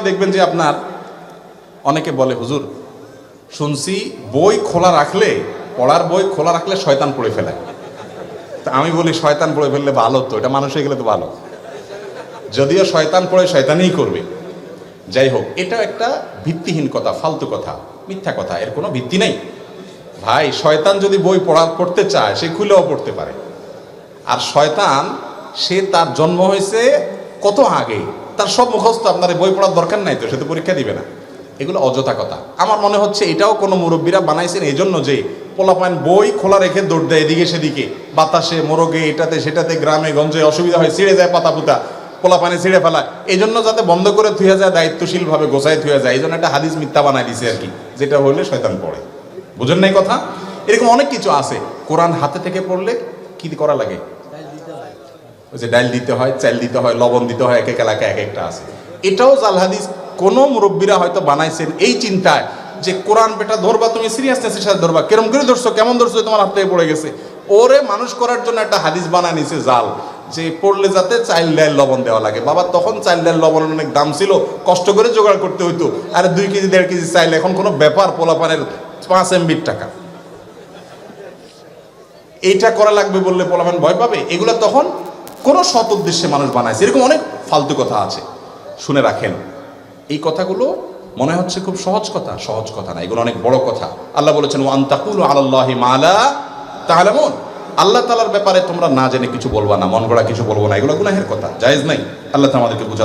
এইভাবে দেখবেন যে আপনার অনেকে বলে, হুজুর, শুনছি বই খোলা রাখলে, পড়ার বই খোলা রাখলে শয়তান পড়ে ফেলে। তা আমি বলি, শয়তান পড়ে ফেললে ভালো তো, এটা মানুষ হয়ে গেলে তো ভালো। যদিও শয়তান পড়ে, শয়তানই করবে। যাই হোক এটা একটা ভিত্তিহীন কথা, ফালতু কথা, মিথ্যা কথা, এর কোনো ভিত্তি নেই। ভাই, শয়তান যদি বই পড়া, পড়তে চায়, সে খুলেও পড়তে পারে। আর শয়তান, সে তার জন্ম হয়েছে কত আগে? তার সব মুখস্থ আপনার বই পড়ার দরকার নাই তো, সে তো পরীক্ষা দিবে না। এগুলো অযথা কথা। আমার মনে হচ্ছে এটাও কোনো মুরব্বীরা বানাইছেন এই জন্য যে পোলাপান বই খোলা রেখে দৌড় দেয় এদিকে সেদিকে। বাতাসে, মোরগে, এটাতে, সেটাতে, গ্রামে, গঞ্জে অসুবিধা হয়, ছিঁড়ে যায় পাতা পুতা পোলা পানি ছিঁড়ে ফেলা এই জন্য যাতে বন্ধ করে থুয়ে যায় দায়িত্বশীল ভাবে গোছায় থুয়ে যায় এই জন্য একটা হাদিস মিথ্যা বানাই দিছে আর কি, যেটা হলে শয়তান পড়ে। বুঝেন নাই কথা? এরকম অনেক কিছু আছে। কোরআন হাতে থেকে পড়লে কি করা লাগে? ওই যে ডাল দিতে হয়, চাল দিতে হয়, লবণ দিতে হয় এক এক এলাকায় এক একটা আছে। এটাও জাল হাদিস, কোনো মুরব্বীরা হয়তো বানাইছেন এই চিন্তায় যে কোরআন বেটা ধরবা, তুমি সিরিয়াসনেসের সাথে ধরবা। কেরম করে ধরছো, কেমন ধরছো তোমার হাত থেকে পড়ে গেছে। ওরে মানুষ করার জন্য একটা হাদিস বানায় নিছে জাল, যে পড়লে যাতে চাইল ডাল লবণ দেওয়া লাগে। বাবা, তখন চাইল ডাল লবণ অনেক দাম ছিল, কষ্ট করে জোগাড় করতে হইতো। আর দুই কেজি, দেড় কেজি চাইল এখন কোনো ব্যাপার, পোলাপানের পাঁচ এমবির টাকা। এইটা করা লাগবে বললে পোলাপান ভয় পাবে? এগুলো তখন কোনো সৎ উদ্দেশ্যে মানুষ বানাইছে, এরকম অনেক ফালতু কথা আছে। শুনে রাখেন। এই কথাগুলো মনে হচ্ছে খুব সহজ কথা সহজ কথা না, এগুলো অনেক বড় কথা। আল্লাহ বলেছেন ওয়ান তাকুল আলাল্লাহি মালা মন আল্লাহ তালার ব্যাপারে তোমরা না জেনে কিছু বলবা না, মন গড়া কিছু বলব না, এগুলো গুনাহের কথা, জায়েজ নাই। আল্লাহ আমাদেরকে বুঝা